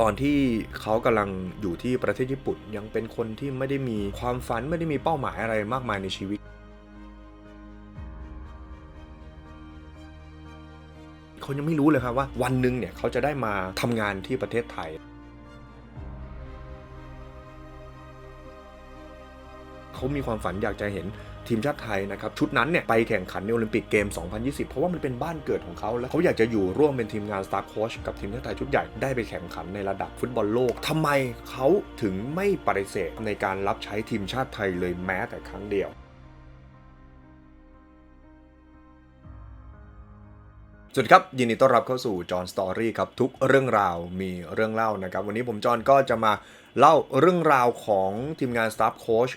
ตอนที่เขากำลังอยู่ที่ประเทศญี่ปุ่น ยังเป็นคนที่ไม่ได้มีความฝันไม่ได้มีเป้าหมายอะไรมากมายในชีวิต เขายังไม่รู้เลยครับว่าวันหนึ่งเนี่ยเขาจะได้มาทำงานที่ประเทศไทย เขามีความฝันอยากจะเห็น ทีมชาติไทยนะครับชุดนั้นเนี่ยไปแข่งขันในโอลิมปิกเกม 2020 เพราะว่ามันเป็นบ้านเกิดของเขาแล้วเขาอยากจะอยู่ร่วมเป็นทีมงานสตาร์โค้ชกับทีมชาติไทยชุดใหญ่ได้ไปแข่งขันในระดับฟุตบอลโลกทำไมเขาถึงไม่ปฏิเสธในการรับใช้ทีมชาติไทยเลยแม้แต่ครั้งเดียวสวัสดีครับ ยินดีต้อนรับเข้าสู่จอห์นสตอรี่ครับ ทุกเรื่องราวมีเรื่องเล่านะครับ วันนี้ผมจอห์นก็จะมาเล่าเรื่องราวของทีมงานสตาฟโค้ช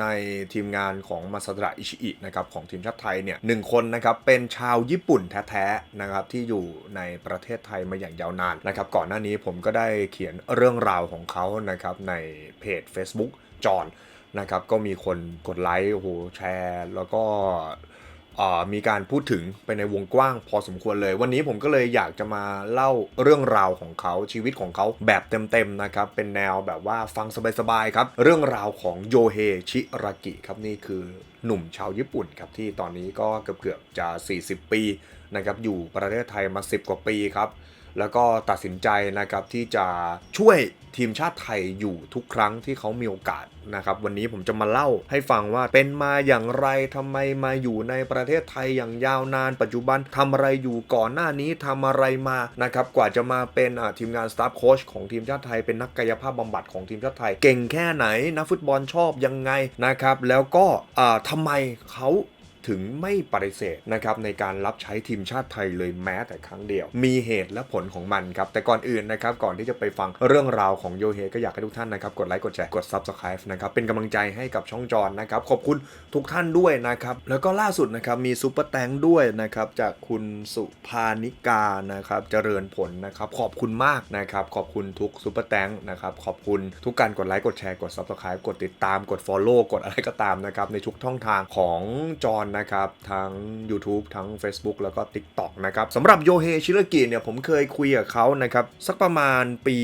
ในทีมงานของมาซาดะอิชิอินะครับของทีมชาติไทยเนี่ยหนึ่งคนนะครับเป็นชาวญี่ปุ่นแท้ๆนะครับที่อยู่ในประเทศไทยมาอย่างยาวนานนะครับก่อนหน้านี้ผมก็ได้เขียนเรื่องราวของเขานะครับในเพจ Facebook จอห์นนะครับก็มีคนกดไลค์โอ้โหแชร์ แล้วก็ มีการพูดถึงไปในวงกว้างพอสมควรเลย วันนี้ผมก็เลยอยากจะมาเล่าเรื่องราวของเขาชีวิตของเขาแบบเต็มๆนะครับ เป็นแนวแบบว่าฟังสบายๆครับ เรื่องราวของโยเฮชิรากิครับนี่คือหนุ่มชาวญี่ปุ่นครับที่ตอนนี้ก็เกือบๆจะ 40 ปีนะครับอยู่ประเทศไทยมา 10 กว่าปีครับ แล้วก็ตัดสินใจนะครับที่จะช่วยทีมชาติไทยอยู่ทุกครั้งที่เขามีโอกาสนะครับ วันนี้ผมจะมาเล่าให้ฟังว่าเป็นมาอย่างไรทำไมมาอยู่ในประเทศไทยอย่างยาวนาน ปัจจุบันทำอะไรอยู่ก่อนหน้านี้ทำอะไรมานะครับ กว่าจะมาเป็นอ่าทีมงานสตาฟโค้ชของทีมชาติไทยเป็นนักกายภาพบำบัดของทีมชาติไทย เก่งแค่ไหนนักฟุตบอลชอบยังไงนะครับ แล้วก็อ่าทำไมเขา ถึงไม่ปฏิเสธนะครับในการรับใช้ทีมชาติไทยเลยแม้แต่ครั้งเดียว มีเหตุและผลของมันครับ แต่ก่อนอื่นนะครับ ก่อนที่จะไปฟังเรื่องราวของโยเฮก็อยากให้ทุกท่านนะครับ กดไลค์กดแชร์กด Subscribe นะครับ เป็นกำลังใจให้กับช่องจอนนะครับ ขอบคุณทุกท่านด้วยนะครับ แล้วก็ล่าสุดนะครับ มีซูเปอร์แตงด้วยนะครับ จากคุณสุภานิกานะครับเจริญผลนะครับ ขอบคุณมากนะครับ ขอบคุณทุกซูเปอร์แตงนะครับ ขอบคุณทุกการกดไลค์กดแชร์กด Subscribe กดติดตามกด Follow กดอะไรก็ตามนะครับในทุกช่องทางของจอนนะครับ ทั้ง YouTube ทั้ง Facebook แล้วก็ TikTok นะครับสำหรับโยเฮชิรกิเนี่ยผมเคยคุยกับเขานะครับ สักประมาณปี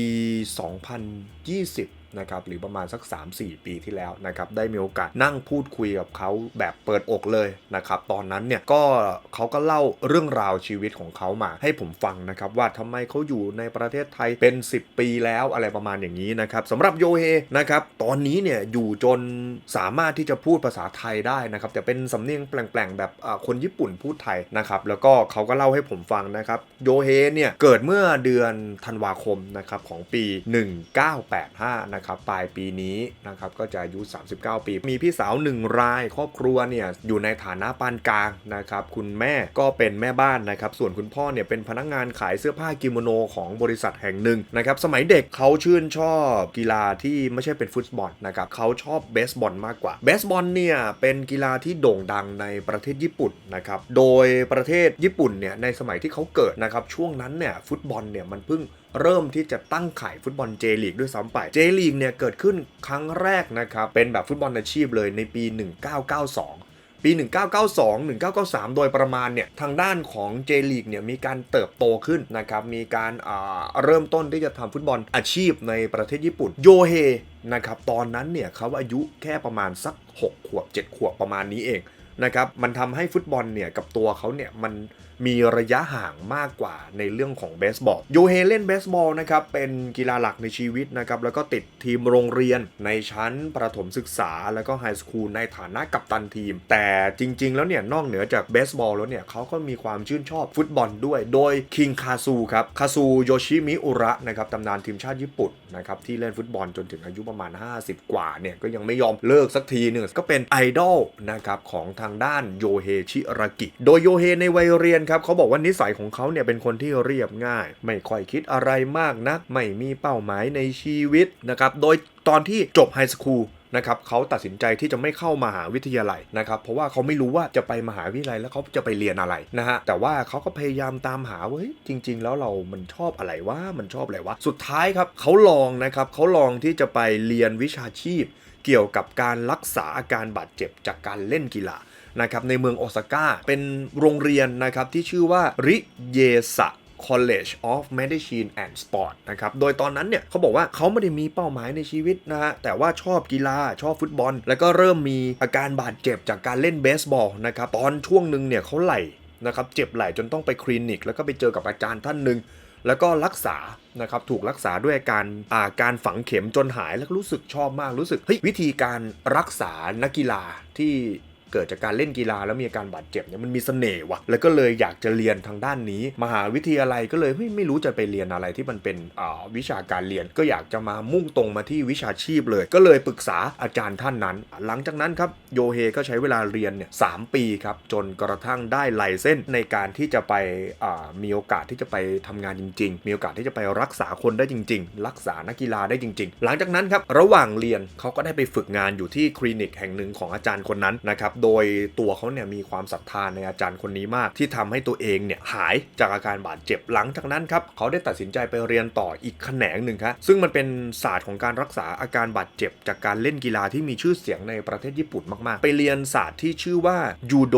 2020 นะครับหรือประมาณสัก 3-4 ปีที่แล้วนะครับได้มีโอกาสนั่งพูดคุยกับเขาแบบเปิดอกเลยนะครับตอนนั้นเนี่ยก็เขาก็เล่าเรื่องราวชีวิตของเขามา ให้ผมฟังนะครับว่าทำไมเขาอยู่ในประเทศไทยเป็น 10 ปีแล้วอะไรประมาณอย่างนี้นะครับสำหรับโยเฮนะครับตอนนี้เนี่ยอยู่จนสามารถที่จะพูดภาษาไทยได้นะครับแต่เป็นสำเนียงแปลงๆแบบคนญี่ปุ่นพูดไทยนะครับแล้วก็เขาก็เล่าให้ผมฟังนะครับโยเฮเนี่ยเกิดเมื่อเดือนธันวาคมนะครับของปี 1985นะครับปลายปีนี้นะครับก็จะอายุ 39 ปี มีพี่สาวหนึ่งราย ครอบครัวเนี่ยอยู่ในฐานะปานกลางนะครับคุณแม่ก็เป็นแม่บ้านนะครับส่วนคุณพ่อเนี่ยเป็นพนักงานขายเสื้อผ้ากิโมโนของบริษัทแห่งหนึ่งนะครับสมัยเด็กเขาชื่นชอบกีฬาที่ไม่ใช่เป็นฟุตบอลนะครับเขาชอบเบสบอลมากกว่าเบสบอลเนี่ยเป็นกีฬาที่โด่งดังในประเทศญี่ปุ่นนะครับโดยประเทศญี่ปุ่นเนี่ยในสมัยที่เขาเกิดนะครับช่วงนั้นเนี่ยฟุตบอลเนี่ยมันเพิ่งเริ่มที่จะตั้งขายฟุตบอลเจลีกด้วยซ้ำไปเจลีกเนี่ยเกิดขึ้นครั้งแรกนะครับเป็นแบบฟุตบอลอาชีพเลยในปี 1992ปี 1992 1993 โดยประมาณเนี่ยทางด้านของเจลีกเนี่ยมีการเติบโตขึ้นนะครับมีการอ่าเริ่มต้นที่จะทำฟุตบอลอาชีพในประเทศญี่ปุ่นโยเฮนะครับตอนนั้นเนี่ยเขาอายุแค่ประมาณสัก 6 ขวบ 7 ขวบประมาณนี้เองนะครับมันทำให้ฟุตบอลเนี่ยกับตัวเขาเนี่ยมัน มีระยะห่างมากกว่าในเรื่องของเบสบอลโยเฮเล่นเบสบอลนะครับเป็นกีฬาหลักในชีวิตนะครับแล้วก็ติดทีมโรงเรียนในชั้นประถมศึกษาแล้วก็ไฮสคูลในฐานะกัปตันทีม แต่จริง ๆ แล้วเนี่ยนอกเหนือจากเบสบอลแล้วเนี่ยเขาก็มีความชื่นชอบฟุตบอลด้วย โดยคิงคาซูครับคาซูโยชิมิอุระนะครับตำนานทีมชาติญี่ปุ่นนะครับที่เล่นฟุตบอลจนถึงอายุประมาณ 50 กว่าเนี่ยก็ยังไม่ยอมเลิกสักทีหนึ่งก็เป็นไอดอลนะครับของทางด้านโยเฮชิรากิ โดยโยเฮในวัยเรียนครับเขาบอกว่านิสัยของเขาเนี่ยเป็นคนที่เรียบง่าย ไม่ค่อยคิดอะไรมากนัก ไม่มีเป้าหมายในชีวิตนะครับ โดยตอนที่จบไฮสคูลนะครับเขาตัดสินใจที่จะไม่เข้ามหาวิทยาลัยนะครับ เพราะว่าเขาไม่รู้ว่าจะไปมหาวิทยาลัยแล้วเขาจะไปเรียนอะไรนะฮะแต่ว่าเขาก็พยายามตามหาว่าเฮ้ยจริง ๆ แล้วเรามันชอบอะไรวะมันชอบอะไรวะสุดท้ายครับเขาลองนะครับเขาลองที่จะไปเรียนวิชาชีพ เกี่ยวกับการรักษาอาการบาดเจ็บจากการเล่นกีฬานะครับในเมืองโอซาก้าเป็นโรงเรียนนะครับที่ชื่อว่าริเยสะ College of Medicine and Sport นะครับ โดยตอนนั้นเนี่ยเขาบอกว่าเขาไม่ได้มีเป้าหมายในชีวิตนะฮะ แต่ว่าชอบกีฬาชอบฟุตบอล แล้วก็เริ่มมีอาการบาดเจ็บจากการเล่นเบสบอลนะครับ ตอนช่วงหนึ่งเนี่ยเขาไหลนะครับ เจ็บไหลจนต้องไปคลินิก แล้วก็ไปเจอกับอาจารย์ท่านหนึ่ง แล้วก็รักษานะครับถูกรักษาด้วยการาการฝังเข็มจนหายแล้วก็รู้สึกชอบมากรู้สึกเฮ้ยวิธีการรักษานักกีฬาที่ เกิดจากการเล่นกีฬาแล้วมีอาการบาดเจ็บเนี่ยมันมีเสน่ห์ว่ะแล้วก็เลยอยากจะเรียนทางด้านนี้ มหาวิทยาลัยก็เลยเฮ้ยไม่รู้จะไปเรียนอะไรที่มันเป็นวิชาการเรียน ก็อยากจะมามุ่งตรงมาที่วิชาชีพเลย ก็เลยปรึกษาอาจารย์ท่านนั้น หลังจากนั้นครับโยเฮก็ใช้เวลาเรียนเนี่ยสามปีครับจนกระทั่งได้ไลเส้นในการที่จะไปมีโอกาสที่จะไปทำงานจริง ๆ มีโอกาสที่จะไปรักษาคนได้จริง ๆ รักษานักกีฬาได้จริง ๆ หลังจากนั้นครับระหว่างเรียนเขาก็ได้ไปฝึกงานอยู่ที่คลินิกแห่งหนึ่งของอาจารย์คนนั้นนะครับโดยตัวเขาเนี่ยมีความศรัทธาในอาจารย์คนนี้มาก ที่ทำให้ตัวเองเนี่ยหายจากอาการบาดเจ็บหลังจากนั้นครับเขาได้ตัดสินใจไปเรียนต่ออีกแขนงหนึ่งครับซึ่งมันเป็นศาสตร์ของการรักษาอาการบาดเจ็บ จากการเล่นกีฬาที่มีชื่อเสียงในประเทศญี่ปุ่นมากๆ ไปเรียนศาสตร์ที่ชื่อว่ายูโด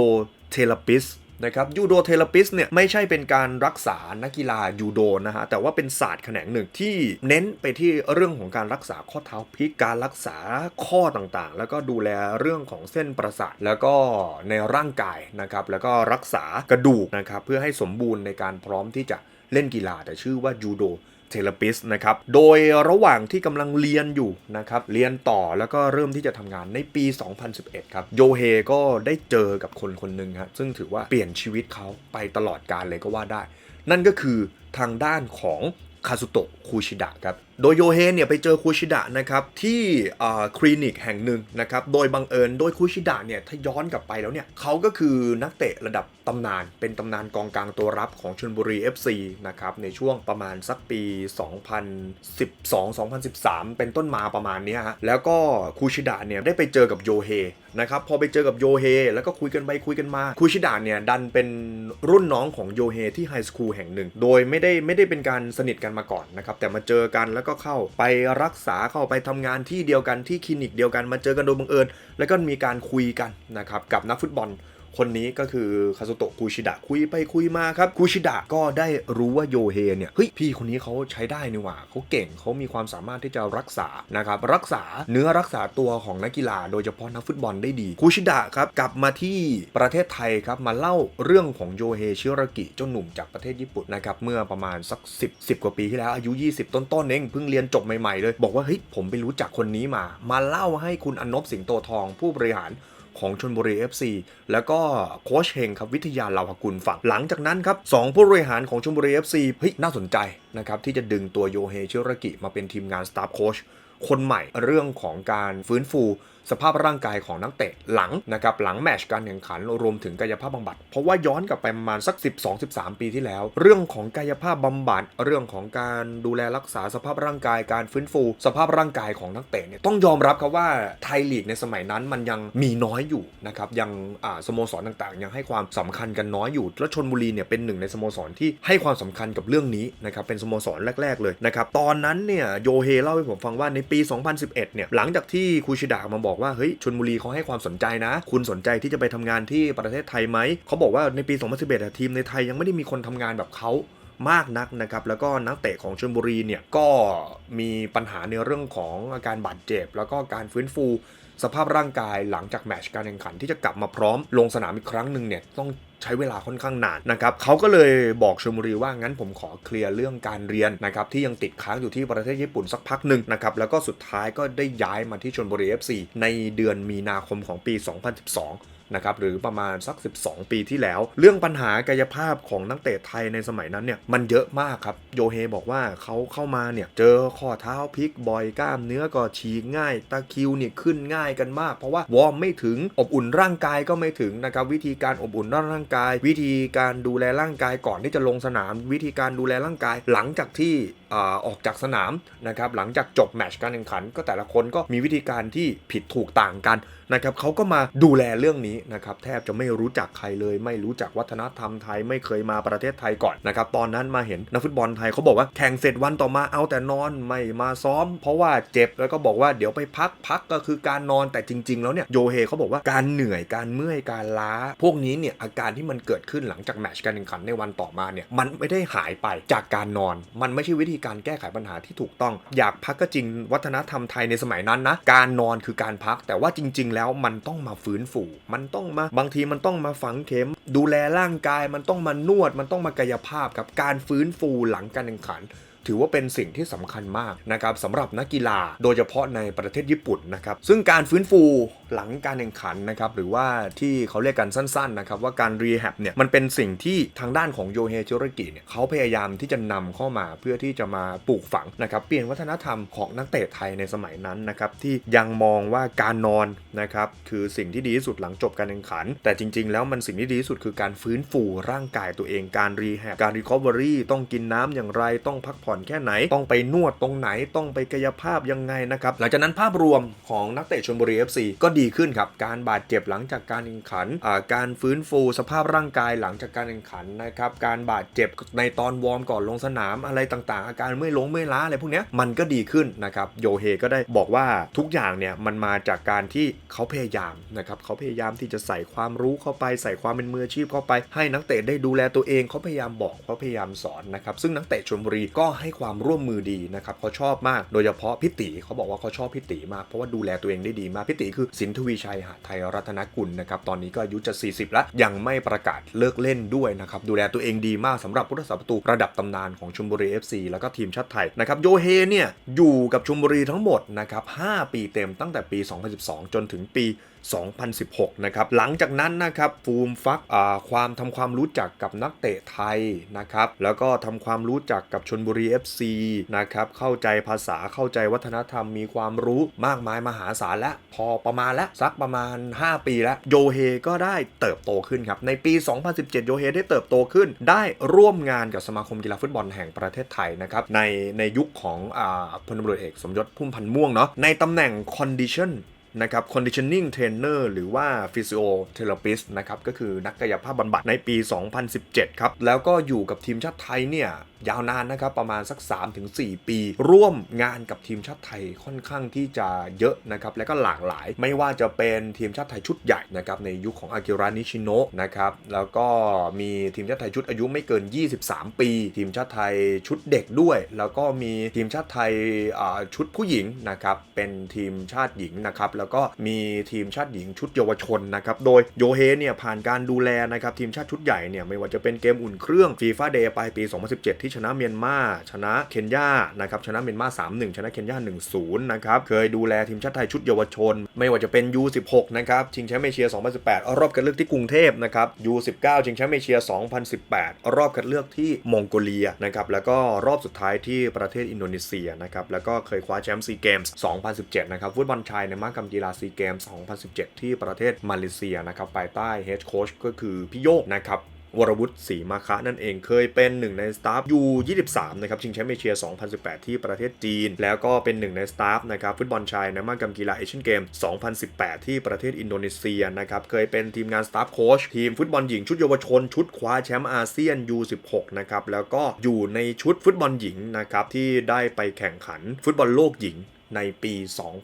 เทเลปิส นะครับยูโดเทเลปิสเนี่ยไม่ใช่เป็นการรักษานักกีฬายูโดนะฮะแต่ว่าเป็นศาสตร์แขนงหนึ่งที่เน้นไปที่เรื่องของการรักษาข้อเท้าพลิกการรักษาข้อต่างๆ แล้วก็ดูแลเรื่องของเส้นประสาทแล้วก็ในร่างกายนะครับแล้วก็รักษากระดูกนะครับเพื่อให้สมบูรณ์ในการพร้อมที่จะเล่นกีฬาแต่ชื่อว่ายูโด เทเลปิสนะครับ โดยระหว่างที่กำลังเรียนอยู่นะครับ เรียนต่อแล้วก็เริ่มที่จะทำงานในปี 2011 ครับ โยเฮก็ได้เจอกับคนคนหนึ่งฮะซึ่งถือว่าเปลี่ยนชีวิตเขาไปตลอดกาลเลยก็ว่าได้ นั่นก็คือทางด้านของคาสุโตะคูชิดะครับ โดยโยเฮเนี่ยไปเจอคูชิดะนะครับที่คลินิกแห่งหนึ่งนะครับโดยบังเอิญโดยคูชิดะเนี่ยถ้าย้อนกลับไปแล้วเนี่ยเขาก็คือนักเตะระดับตำนาน เป็นตำนานกองกลางตัวรับของชลบุรี FC นะครับในช่วงประมาณสักปี 2012-2013 เป็นต้นมาประมาณนี้ฮะแล้วก็คูชิดะเนี่ยได้ไปเจอกับโยเฮนะครับพอไปเจอกับโยเฮแล้วก็คุยกันไปคุยกันมาคูชิดะเนี่ยดันเป็นรุ่นน้องของโยเฮที่ไฮสคูลแห่งหนึ่ง โดยไม่ได้ไม่ได้เป็นการสนิทกันมาก่อนนะครับแต่มาเจอกันแล้วก็เข้าไปรักษาเข้าไปทำงานที่เดียวกันที่คลินิกเดียวกันมาเจอกันโดยบังเอิญ แล้วก็มีการคุยกันนะครับกับนักฟุตบอล คนนี้ก็คือคาซุโตะคูชิดะคุยไปคุยมาครับคูชิดะก็ได้รู้ว่าโยเฮเนี่ยเฮ้ยพี่คนนี้เขาใช้ได้นี่หว่าเขาเก่งเขามีความสามารถที่จะรักษานะครับรักษาเนื้อรักษาตัวของนักกีฬา โดยเฉพาะนักฟุตบอลได้ดีคูชิดะครับกลับมาที่ประเทศไทยครับมาเล่าเรื่องของโยเฮชิรากิเจ้าหนุ่มจากประเทศญี่ปุ่นนะครับเมื่อประมาณสัก 10 10 กว่าปีที่แล้วอายุ 20 ต้นๆเองเพิ่งเรียนจบใหม่ๆเลย บอกว่าเฮ้ยผมไปรู้จักคนนี้มา มาเล่าให้คุณอนบสิงโตทองผู้บริหาร ของชนบุรี FC แล้วก็โค้ชเฮงครับวิทยาลาวกุลฝั่งหลังจากนั้นครับสองผู้บริหารของชนบุรี FC เฮ้ยน่าสนใจนะครับที่จะดึงตัวโยเฮชิรกิมาเป็นทีมงานสตาฟโค้ชคนใหม่เรื่องของการฟื้นฟู สภาพร่างกายของนักเตะหลังนะครับหลังแมชการแข่งขันรวมถึงกายภาพบำบัด เพราะว่าย้อนกลับไปประมาณสัก 12-13 ปีที่แล้ว เรื่องของกายภาพบำบัดเรื่องของการดูแลรักษาสภาพร่างกายการฟื้นฟู สภาพร่างกายของนักเตะเนี่ยต้องยอมรับครับว่าไทยลีกในสมัยนั้นมันยังมีน้อยอยู่นะครับยังสโมสรต่างๆ ยังให้ความสำคัญกันน้อยอยู่แล้วชนบุรีเนี่ยเป็นหนึ่งในสโมสรที่ให้ความสำคัญกับเรื่องนี้นะครับเป็นสโมสรแรก ๆ เลยนะครับตอนนั้นเนี่ยโยเฮเล่าให้ผมฟังว่าในปี 2011 เนี่ยหลังจากที่คูชิดะมาบอกว่าเฮ้ยชนบุรีเขาให้ความสนใจนะ คุณสนใจที่จะไปทำงานที่ประเทศไทยไหมเขาบอกว่าในปี 2011อะทีมในไทยยังไม่ได้มีคนทำงานแบบเขามากนักนะครับแล้วก็นักเตะของชลบุรีเนี่ยก็มีปัญหาในเรื่องของอาการบาดเจ็บ แล้วก็การฟื้นฟู สภาพร่างกายหลังจากแมตชการแข่งขันที่จะกลับมาพร้อมลงสนามอีกครั้งหนึ่งเนี่ยต้องใช้เวลาค่อนข้างนานนะครับเขาก็เลยบอกชมบุรีว่างั้นผมขอเคลียร์เรื่องการเรียนนะครับที่ยังติดค้างอยู่ที่ประเทศญี่ปุ่นสักพักหนึ่งนะครับแล้วก็สุดท้ายก็ได้ย้ายมาที่ชนบุรี FC ในเดือนมีนาคมของปี 2012 นะครับหรือประมาณสัก 12 ปีที่แล้ว เรื่องปัญหากายภาพของนักเตะไทยในสมัยนั้นเนี่ยมันเยอะมากครับโยเฮบอกว่าเขาเข้ามาเนี่ยเจอข้อเท้าพลิกบ่อยกล้ามเนื้อก็ฉีกง่าย ตะคิวเนี่ยขึ้นง่ายกันมาก เพราะว่าวอร์มไม่ถึงอบอุ่นร่างกายก็ไม่ถึงนะครับวิธีการอบอุ่นร่างกาย วิธีการดูแลร่างกายก่อนที่จะลงสนาม วิธีการดูแลร่างกาย หลังจากที่ออกจากสนามนะครับหลังจากจบแมตชการแข่งขัน ก็แต่ละคนก็มีวิธีการที่ผิดถูกต่างกันนะครับเขาก็มาดูแลเรื่องนี้นะครับแทบจะไม่รู้จักใครเลย ไม่รู้จักวัฒนธรรมไทยไม่เคยมาประเทศไทยก่อนนะครับตอนนั้นมาเห็นนักฟุตบอลไทยเขาบอกว่าแข่งเสร็จวันต่อมาเอาแต่นอนไม่มาซ้อม เพราะว่าเจ็บแล้วก็บอกว่าเดี๋ยวไปพักพักก็คือการนอนแต่จริง ๆ แล้วเนี่ยโยเฮเขาบอกว่าการเหนื่อยการเมื่อยการล้า พวกนี้เนี่ยอาการที่มันเกิดขึ้นหลังจากแมตช์การแข่งขันในวันต่อมาเนี่ยมันไม่ได้หายไปจากการนอน มันไม่ใช่วิธีการแก้ไขปัญหาที่ถูกต้อง อยากพักก็จริงวัฒนธรรมไทยในสมัยนั้นนะการนอนคือการพักแต่ว่าจริง ๆ แล้วมันต้องมาฟื้นฟูมันต้องมาบางทีมันต้องมาฝังเข็ม ดูแลร่างกายมันต้องมานวด มันต้องมากายภาพกับการฟื้นฟูหลังการแข่งขัน ถือว่าเป็นสิ่งที่สำคัญมากนะครับสำหรับนักกีฬาโดยเฉพาะในประเทศญี่ปุ่นนะครับซึ่งการฟื้นฟูหลังการแข่งขันนะครับหรือว่าที่เขาเรียกกันสั้นๆนะครับว่าการรีแฮบเนี่ยมันเป็นสิ่งที่ทางด้านของโยเฮจิรกิเนี่ยเขาพยายามที่จะนำเข้ามาเพื่อที่จะมาปลูกฝังนะครับเปลี่ยนวัฒนธรรมของนักเตะไทยในสมัยนั้นนะครับที่ยังมองว่าการนอนนะครับคือสิ่งที่ดีที่สุดหลังจบการแข่งขัน แต่จริง ๆ แล้วมันสิ่งที่ดีที่สุดคือการฟื้นฟูร่างกายตัวเองการรีแฮบการรีคอเวอรี่ต้องกินน้ำอย่างไรต้องพักผ่อนแค่ไหน ต้องไปนวดตรงไหนต้องไปกายภาพยังไงนะครับหลังจากนั้นภาพรวมของนักเตะชลบุรี FC ก็ดีขึ้นครับการบาดเจ็บหลังจากการแข่งขันการฟื้นฟูสภาพร่างกายหลังจากการแข่งขันนะครับการบาดเจ็บในตอนวอร์มก่อนลงสนามอะไรต่างๆ อาการเมื่อยลงเมื่อยล้าอะไรพวกนี้มันก็ดีขึ้นนะครับโยเฮก็ได้บอกว่าทุกอย่างเนี่ยมันมาจากการที่เขาพยายามนะครับเขาพยายามที่จะใส่ความรู้เข้าไปใส่ความเป็นมืออาชีพเข้าไป ให้นักเตะได้ดูแลตัวเองเขาพยายามบอกเขาพยายามสอนนะครับซึ่งนักเตะชลบุรีก็ให้ให้ความร่วมมือดีนะครับเขาชอบมากโดยเฉพาะพิติเขาบอกว่าเขาชอบพิติมากเพราะว่าดูแลตัวเองได้ดีมากพิติคือสินทวีชัยหาไทยรัตนกุลนะครับตอนนี้ก็อายุจะ 40 แล้ว ยังไม่ประกาศเลิกเล่นด้วยนะครับดูแลตัวเองดีมากสำหรับผู้รักษาประตูระดับตำนานของชลบุรี FC แล้วก็ทีมชาติไทยนะครับโยเฮเนี่ยอยู่กับชลบุรีทั้งหมดนะครับ5ปีเต็มตั้งแต่ปี 2012 จนถึงปี 2016 นะครับ หลังจากนั้นนะครับฟูมฟักความทำความรู้จักกับนักเตะไทยนะครับ แล้วก็ทำความรู้จักกับชนบุรี FC นะครับ เข้าใจภาษาเข้าใจวัฒนธรรมมีความรู้มากมายมหาศาลและ พอประมาณและสักประมาณ 5 ปีแล้วโยเฮก็ได้เติบโตขึ้นครับ ในปี 2017 โยเฮได้เติบโตขึ้น ได้ร่วมงานกับสมาคมกีฬาฟุตบอลแห่งประเทศไทยนะครับ ในในยุคของอพลตำรวจเอกสมยศพุ่มพันธ์ม่วงเนาะในตำแหน่ง condition นะครับ conditioning trainer หรือว่า physiotherapist นะครับ ก็คือนักกายภาพบำบัดในปี 2017 ครับ แล้วก็อยู่กับทีมชาติไทยเนี่ยยาวนานนะครับประมาณสัก 3-4 ปี ร่วมงานกับทีมชาติไทยค่อนข้างที่จะเยอะนะครับและก็หลากหลาย ไม่ว่าจะเป็นทีมชาติไทยชุดใหญ่นะครับในยุคของอากิระนิชิโนะนะครับแล้วก็มีทีมชาติไทยชุดอายุไม่เกิน 23 ปี ทีมชาติไทยชุดเด็กด้วย แล้วก็มีทีมชาติไทยอ่าชุดผู้หญิงนะครับเป็นทีมชาติหญิงนะครับแล้วก็มีทีมชาติหญิงชุดเยาวชนนะครับโดยโยเฮเนี่ยผ่านการดูแลนะครับทีมชาติชุดใหญ่เนี่ยไม่ว่าจะเป็นเกมอุ่นเครื่องฟีฟ่าเดย์ปลายปี 2017ที่ชนะเมียนมาชนะเคนยานะครับชนะเมียนมา3-1 ชนะเคนยา1-0นะครับเคยดูแลทีมชาติไทยชุดเยาวชน ไม่ว่าจะเป็น U16 นะครับชิงแชมป์เอเชีย 2018 รอบคัดเลือกที่กรุงเทพนะครับ U19 ชิงแชมป์เอเชีย 2018 รอบคัดเลือกที่มองโกเลียนะครับแล้วก็รอบสุดท้ายที่ประเทศอินโดนีเซียนะครับแล้วก็เคยคว้าแชมป์ซีเกมส์2017 นะครับฟุตบอลชายในมหกรรมกีฬาซีเกมส์2017 ที่ประเทศมาเลเซียนะครับภายใต้เฮดโค้ชก็คือพี่โยกนะครับ วรวุฒิศรีมาคะนั่นเองเคยเป็นหนึ่งในสตาฟยู23นะครับชิงแชมป์เอเชีย 2018 ที่ประเทศจีน แล้วก็เป็นหนึ่งในสตาฟนะครับฟุตบอลชายในมหกรรมกีฬาเอเชียนเกม 2018 ที่ประเทศอินโดนีเซียนะครับเคยเป็นทีมงานสตาฟโค้ชทีมฟุตบอลหญิงชุดเยาวชน ชุดคว้าแชมป์อาเซียน U16 นะครับแล้วก็อยู่ในชุดฟุตบอลหญิงนะครับที่ได้ไปแข่งขันฟุตบอลโลกหญิงในปี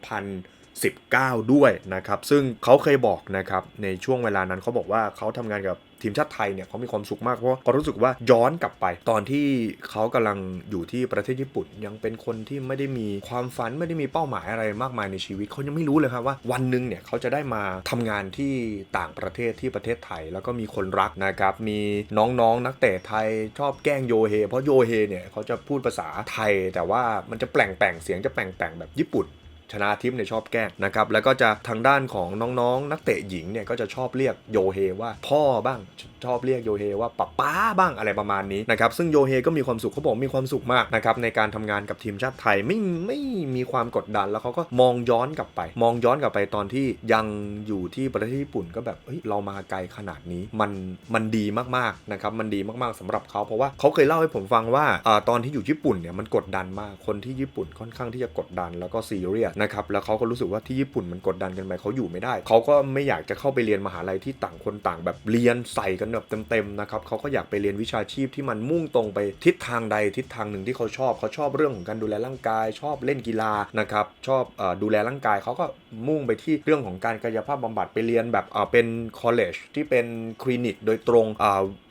2000 19 ด้วยนะครับ ซึ่งเขาเคยบอกนะครับในช่วงเวลานั้นเขาบอกว่าเขาทำงานกับทีมชาติไทยเนี่ยเขามีความสุขมากเพราะเขารู้สึกว่าย้อนกลับไป ตอนที่เขากำลังอยู่ที่ประเทศญี่ปุ่น ยังเป็นคนที่ไม่ได้มีความฝันไม่ได้มีเป้าหมายอะไรมากมายในชีวิตเขายังไม่รู้เลยครับว่าวันหนึ่งเนี่ยเขาจะได้มาทำงานที่ต่างประเทศที่ประเทศไทย แล้วก็มีคนรักนะครับมีน้องๆนักเตะไทยชอบแกล้งโยเฮ เพราะโยเฮเนี่ยเขาจะพูดภาษาไทย แต่ว่ามันจะแปลงแปลงเสียงจะแปลงแปลงแบบญี่ปุ่น ชนะทิพย์เนี่ยชอบแกล้งนะครับแล้วก็จะทางด้านของน้องๆ นักเตะหญิงเนี่ยก็จะชอบเรียกโยเฮว่าพ่อบ้างชอบเรียกโยเฮว่าป๊าป้าบ้างอะไรประมาณนี้นะครับซึ่งโยเฮก็มีความสุขเขาบอกมีความสุขมากนะครับในการทำงานกับทีมชาติไทยไม่ไม่มีความกดดันแล้วเขาก็มองย้อนกลับไป มองย้อนกลับไปตอนที่ยังอยู่ที่ประเทศญี่ปุ่นก็แบบเฮ้ยเรามาไกลขนาดนี้มันมันดีมากๆนะครับมันดีมากๆสำหรับเขาเพราะว่าเขาเคยเล่าให้ผมฟังว่าอตอนที่อยู่ญี่ปุ่นเนี่ยมันกดดันมากคนที่ญี่ปุ่นค่อนข้างที่จะกดดันแล้วก็ซีเรียสนะครับแล้วเขาก็รู้สึกว่าที่ญี่ปุ่นมันกดดันกันไปเขาอยู่ไม่ได้เขาก็ไม่อยากจะเข้าไปเรียนมหาลัยที่ต่างคนต่างแบบเรียนใส่กันแบบเต็มๆนะครับเขาก็อยากไปเรียนวิชาชีพที่มันมุ่งตรงไปทิศทางใดทิศทางหนึ่งที่เขาชอบเขาชอบเรื่องของการดูแลร่างกาย ชอบเล่นกีฬานะครับชอบอดูแลร่างกายเขาก็มุ่งไปที่เรื่องของการกายภาพบำบัดไปเรียนแบบเออเป็นคอลเลจที่เป็นคลินิกโดยตรง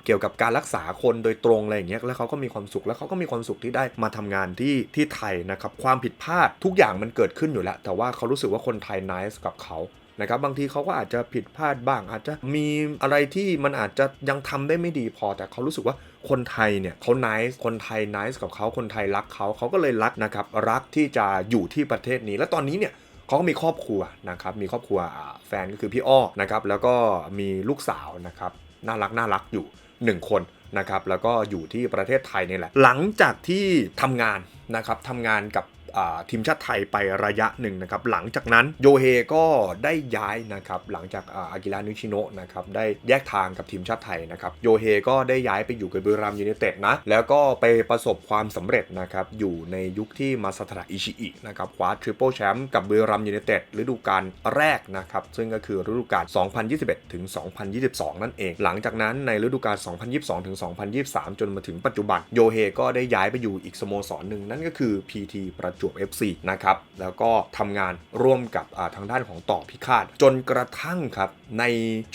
เกี่ยวกับการรักษาคนโดยตรงอะไรอย่างเงี้ยแล้วเขาก็มีความสุขแล้วเขาก็มีความสุขที่ได้มาทำงานที่ที่ไทยนะครับความผิดพลาดทุกอย่างมันเกิดขึ้นอยู่แล้ว แต่ว่าเขารู้สึกว่าคนไทยนิสกับเขานะครับบางทีเขาก็อาจจะผิดพลาดบ้าง อาจจะมีอะไรที่มันอาจจะยังทำได้ไม่ดีพอ แต่เขารู้สึกว่าคนไทยเนี่ยเขาไนิสคนไทยไนิสกับเขาคนไทยรักเขาเขาก็เลยรักนะครับรักที่จะอยู่ที่ประเทศนี้ และตอนนี้เนี่ยเขาก็มีครอบครัวนะครับมีครอบครัวแฟนก็คือพี่อ้อนะครับแล้วก็มีลูกสาวนะครับน่ารักน่ารักอยู่ 1 คนนะครับแล้วก็อยู่ที่ประเทศไทยนี่แหละ หลังจากที่ทำงานนะครับทำงานกับ ทีมชาติไทยไประยะหนึ่งนะครับหลังจากนั้นโยเฮก็ได้ย้ายนะครับหลังจากอากิระนิชิโนะนะครับได้แยกทางกับทีมชาติไทยนะครับโยเฮก็ได้ย้ายไปอยู่กับบุรีรัมย์ยูไนเต็ดนะแล้วก็ไปประสบความสำเร็จนะครับอยู่ในยุคที่มาซาทระอิชิอินะครับคว้าทริปเปิลแชมป์กับบุรีรัมย์ยูไนเต็ดฤดูกาลแรกนะครับซึ่งก็คือฤดูกาล 2021 ถึง 2022 นั่นเอง หลังจากนั้นในฤดูกาล 2022 ถึง 2023 จนมาถึงปัจจุบันโยเฮก็ได้ย้ายไปอยู่อีกสโมสรหนึ่งนั่นก็คือ PT ประจวบ FC นะครับแล้วก็ทำงานร่วมกับทางด้านของต่อพิฆาต จนกระทั่งครับใน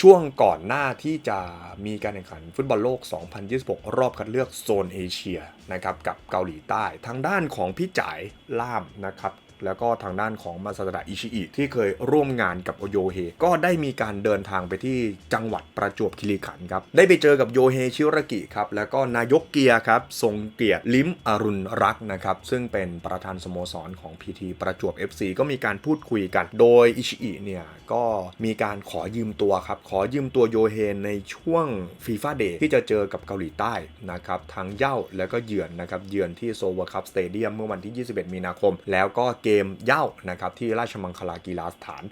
ช่วงก่อนหน้าที่จะมีการแข่งขันฟุตบอลโลก 2026 รอบคัดเลือกโซนเอเชียนะครับกับเกาหลีใต้ ทางด้านของพี่จ่ายล่ามนะครับ แล้วก็ทางด้านของมาซาดะอิชิอิที่เคยร่วมงานกับโยเฮก็ได้มีการเดินทางไปที่จังหวัดประจวบคีรีขันธ์ครับได้ไปเจอกับโยเฮชิรกิครับแล้วก็นายกเกียร์ครับทรงเกียรติลิมอรุณรักนะครับซึ่งเป็นประธานสโมสรของ PT ประจวบ FC ก็มีการพูดคุยกัน โดยอิชิอิเนี่ยก็มีการขอยืมตัวครับขอยืมตัวโยเฮในช่วงฟีฟ่าเดย์ที่จะเจอกับเกาหลีใต้นะครับทั้งเย่าแล้วก็เยือนนะครับเยือนที่โซเวาคัพสเตเดียมเมื่อวันที่ 21 มีนาคม แล้วก็เเกมเย่านะครับที่ราชมังคลากีฬาสถาน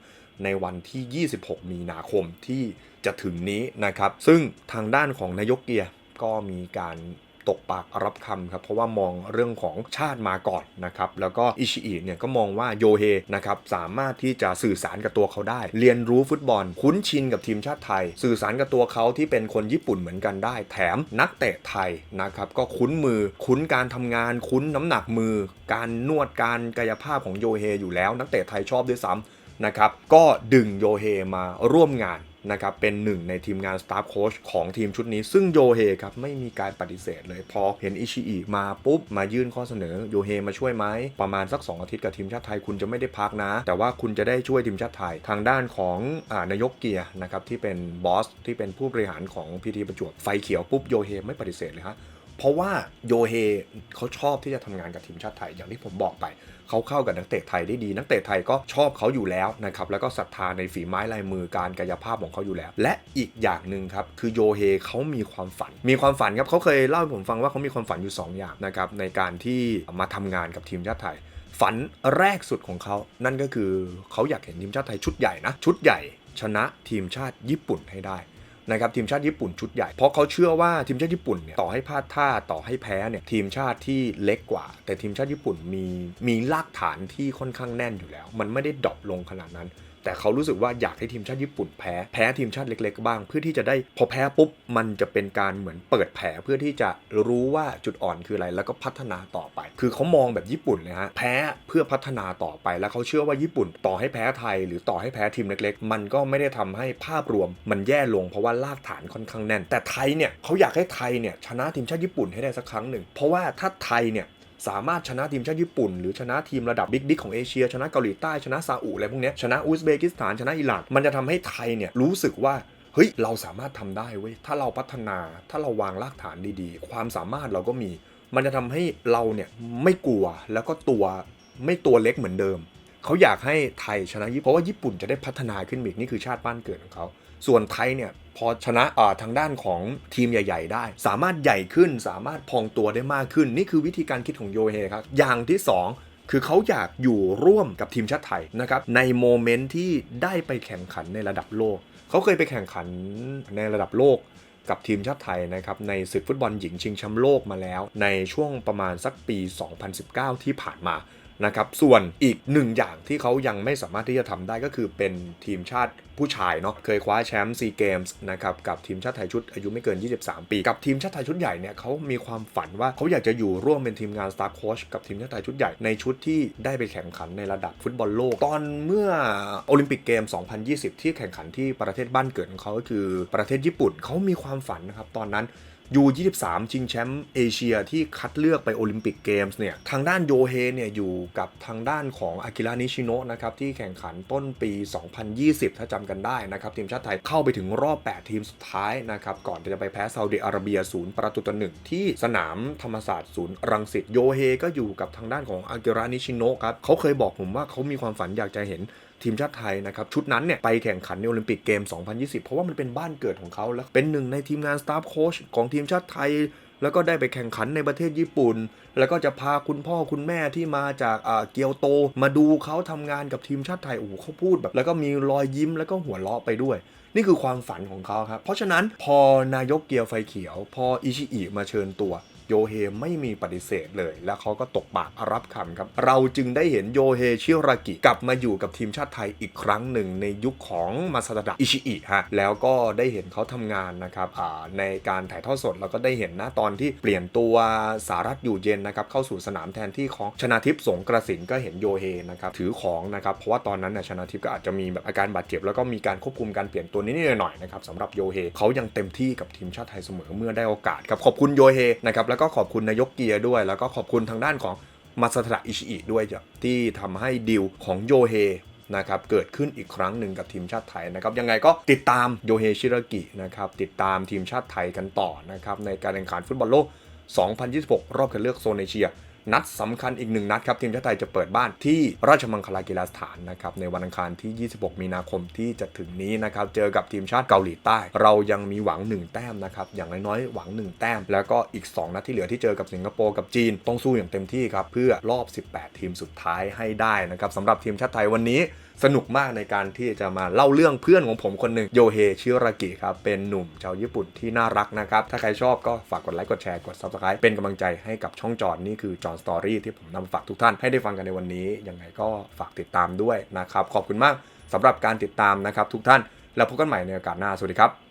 ในวันที่ 26 มีนาคมที่จะถึงนี้นะครับ ซึ่งทางด้านของนายกเกียร์ก็มีการ ตกปากรับคำครับเพราะว่ามองเรื่องของชาติมาก่อนนะครับแล้วก็อิชิอิเนี่ยก็มองว่าโยเฮนะครับสามารถที่จะสื่อสารกับตัวเขาได้ เรียนรู้ฟุตบอล คุ้นชินกับทีมชาติไทย สื่อสารกับตัวเขาที่เป็นคนญี่ปุ่นเหมือนกันได้ แถมนักเตะไทยนะครับก็คุ้นมือคุ้นการทำงาน คุ้นน้ำหนักมือ การนวดการกายภาพของโยเฮอยู่แล้ว นักเตะไทยชอบด้วยซ้ำนะครับก็ดึงโยเฮมาร่วมงาน นะครับเป็นหนึ่งในทีมงานสตาฟโค้ชของทีมชุดนี้ ซึ่งโยเฮครับไม่มีการปฏิเสธเลย พอเห็นอิชิอิมาปุ๊บ มายื่นข้อเสนอโยเฮมาช่วยไหม ประมาณสัก 2 อาทิตย์กับทีมชาติไทยคุณจะไม่ได้พักนะ แต่ว่าคุณจะได้ช่วยทีมชาติไทย ทางด้านของอานายกเกียร์นะครับที่เป็นบอสที่เป็นผู้บริหารของพีทีประจวบไฟเขียวปุ๊บโยเฮไม่ปฏิเสธเลยฮะเพราะว่าโยเฮเขาชอบที่จะทำงานกับทีมชาติไทยอย่างที่ผมบอกไป เขาเข้ากับนักเตะไทยได้ดี นักเตะไทยก็ชอบเขาอยู่แล้วนะครับแล้วก็ศรัทธาในฝีไม้ลายมือการกายภาพของเขาอยู่แล้ว และอีกอย่างหนึ่งครับคือโยเฮเขามีความฝัน มีความฝันครับเขาเคยเล่าให้ผมฟังว่าเขามีความฝันอยู่ 2 อย่างนะครับในการที่มาทำงานกับทีมชาติไทย ฝันแรกสุดของเขา นั่นก็คือเขาอยากเห็นทีมชาติไทยชุดใหญ่นะชุดใหญ่ชนะทีมชาติญี่ปุ่นให้ได้ นะครับทีมชาติญี่ปุ่นชุดใหญ่ เพราะเขาเชื่อว่าทีมชาติญี่ปุ่นเนี่ยต่อให้พลาดท่าต่อให้แพ้เนี่ยทีมชาติที่เล็กกว่า แต่ทีมชาติญี่ปุ่นมีมีรากฐานที่ค่อนข้างแน่นอยู่แล้ว มันไม่ได้ดรอปลงขนาดนั้น แต่เขารู้สึกว่าอยากให้ทีมชาติญี่ปุ่นแพ้แพ้ทีมชาติเล็ก ๆ บ้าง เพื่อที่จะได้พอแพ้ปุ๊บมันจะเป็นการเหมือนเปิดแผลเพื่อที่จะรู้ว่าจุดอ่อนคืออะไร แล้วก็พัฒนาต่อไป คือเขามองแบบญี่ปุ่นเลยฮะแพ้เพื่อพัฒนาต่อไปแล้วเขาเชื่อว่าญี่ปุ่นต่อให้แพ้ไทย หรือต่อให้แพ้ทีมเล็ก ๆ มันก็ไม่ได้ทำให้ภาพรวม มันแย่ลงเพราะว่ารากฐานค่อนข้างแน่น แต่ไทยเนี่ยเขาอยากให้ไทยเนี่ยชนะทีมชาติญี่ปุ่นให้ได้สักครั้งหนึ่งเพราะว่าถ้าไทยเนี่ย สามารถชนะทีมชาติญี่ปุ่น หรือชนะทีมระดับบิ๊กบิ๊กของเอเชีย ชนะเกาหลีใต้ชนะซาอุอะไรพวกนี้ชนะอุซเบกิสถานชนะอิหร่านมันจะทำให้ไทยเนี่ยรู้สึกว่าเฮ้ยเราสามารถทำได้เว้ยถ้าเราพัฒนาถ้าเราวางรากฐานดีๆ ความสามารถเราก็มี มันจะทำให้เราเนี่ยไม่กลัวแล้วก็ตัวไม่ตัวเล็กเหมือนเดิม เขาอยากให้ไทยชนะญี่ปุ่นเพราะว่าญี่ปุ่นจะได้พัฒนาขึ้นอีกนี่คือชาติบ้านเกิดของเขา ส่วนไทยเนี่ย พอชนะทางด้านของทีมใหญ่ ๆ ได้ สามารถใหญ่ขึ้นสามารถพองตัวได้มากขึ้น นี่คือวิธีการคิดของโยเฮครับ อย่างที่ 2คือเขาอยากอยู่ร่วมกับทีมชาติไทยนะครับในโมเมนต์ที่ได้ไปแข่งขันในระดับโลก เขาเคยไปแข่งขันในระดับโลกกับทีมชาติไทยนะครับในศึกฟุตบอลหญิงชิงแชมป์โลกมาแล้ว ในช่วงประมาณสักปี 2019 ที่ผ่านมา นะครับส่วนอีกหนึ่งอย่างที่เขายังไม่สามารถที่จะทำได้ก็คือเป็นทีมชาติผู้ชายเนาะเคยคว้าแชมป์ซีเกมส์นะครับกับทีมชาติไทยชุดอายุไม่เกิน 23 ปี กับทีมชาติไทยชุดใหญ่เนี่ยเขามีความฝันว่าเขาอยากจะอยู่ร่วมเป็นทีมงานสตาร์โค้ชกับทีมชาติไทยชุดใหญ่ในชุดที่ได้ไปแข่งขันในระดับฟุตบอลโลก ตอนเมื่อโอลิมปิกเกม 2020 ที่แข่งขันที่ประเทศบ้านเกิดของเขาก็คือประเทศญี่ปุ่นเขามีความฝันนะครับตอนนั้น ยู23 ชิงแชมป์เอเชียที่คัดเลือกไปโอลิมปิกเกมส์เนี่ย ทางด้านโยเฮเนี่ย อยู่กับทางด้านของอากิระนิชิโนะนะครับ ที่แข่งขันต้นปี 2020 ถ้าจำกันได้นะครับ ทีมชาติไทยเข้าไปถึงรอบ 8 ทีมสุดท้ายนะครับ ก่อนจะไปแพ้ซาอุดิอาระเบีย ศูนย์ประตูต่อหนึ่งที่สนามธรรมศาสตร์ศูนย์รังสิตโยเฮก็อยู่กับทางด้านของอากิระนิชิโนะครับเขาเคยบอกผมว่าเขามีความฝันอยากจะเห็นทีมชาติไทยนะครับชุดนั้นเนี่ยไปแข่งขันในโอลิมปิกเกม 2020 เพราะว่ามันเป็นบ้านเกิดของเขาแล้วเป็นหนึ่งในทีมงานสตาฟโค้ชของทีมชาติไทยแล้วก็ได้ไปแข่งขันในประเทศญี่ปุ่น แล้วก็จะพาคุณพ่อคุณแม่ที่มาจากเกียวโต มาดูเขาทำงานกับทีมชาติไทย โอ้โหเขาพูดแบบ แล้วก็มีรอยยิ้มแล้วก็หัวเราะไปด้วย นี่คือความฝันของเขาครับ เพราะฉะนั้นพอนายกเกียวไฟเขียว พออิชิอิมาเชิญตัว โยเฮไม่มีปฏิเสธเลย และเขาก็ตกปากรับคำครับ เราจึงได้เห็นโยเฮชิรากิกลับมาอยู่กับทีมชาติไทยอีกครั้งหนึ่งในยุคของมาซาดะอิชิอิฮะแล้วก็ได้เห็นเขาทำงานนะครับในการถ่ายทอดสดเราก็ได้เห็นนะตอนที่เปลี่ยนตัวสารัตอยู่เย็นนะครับเข้าสู่สนามแทนที่ของชนาทิพย์สงกระสินก็เห็นโยเฮนะครับถือของนะครับเพราะว่าตอนนั้นนะชนาทิพย์ก็อาจจะมีแบบอาการบาดเจ็บ แล้วก็มีการควบคุมการเปลี่ยนตัวนิดหน่อยนะครับสำหรับโยเฮเขายังเต็มที่กับทีมชาติไทยเสมอเมื่อได้โอกาสครับขอบคุณโยเฮนะครับแล้วก็ขอบคุณนายกเกียร์ด้วย แล้วก็ขอบคุณทางด้านของมาสตระอิชิอิด้วยที่ทำให้ดิวของโยเฮนะครับเกิดขึ้นอีกครั้งหนึ่งกับทีมชาติไทยนะครับยังไงก็ติดตามโยเฮชิรากินะครับติดตามทีมชาติไทยกันต่อนะครับในการแข่งขันฟุตบอลโลก 2026 รอบคัดเลือกโซนเอเชีย นัดสำคัญอีกหนึ่งนัดครับทีมชาติไทยจะเปิดบ้านที่ราชมังคลากีฬาสถานนะครับในวันอังคารที่ 26 มีนาคมที่จะถึงนี้นะครับเจอกับทีมชาติเกาหลีใต้ เรายังมีหวัง 1 แต้มนะครับอย่างน้อยๆหวัง 1 แต้ม แล้วก็อีก 2 นัดที่เหลือที่เจอกับสิงคโปร์กับจีนต้องสู้อย่างเต็มที่ครับเพื่อรอบ 18 ทีมสุดท้ายให้ได้นะครับสำหรับทีมชาติไทยวันนี้ สนุกมากในการที่จะมาเล่าเรื่องเพื่อนของผมคนหนึ่งโยเฮชิรากิครับเป็นหนุ่มชาวญี่ปุ่นที่น่ารักนะครับ ถ้าใครชอบก็ฝากกดไลค์กดแชร์กด Subscribe เป็นกำลังใจให้กับช่องจอนนี่คือจอนสตอรี่ที่ผมนำมาฝากทุกท่านให้ได้ฟังกันในวันนี้ยังไงก็ฝากติดตามด้วยนะครับขอบคุณมากสำหรับการติดตามนะครับทุกท่านแล้วพบกันใหม่ในโอกาสหน้าสวัสดีครับ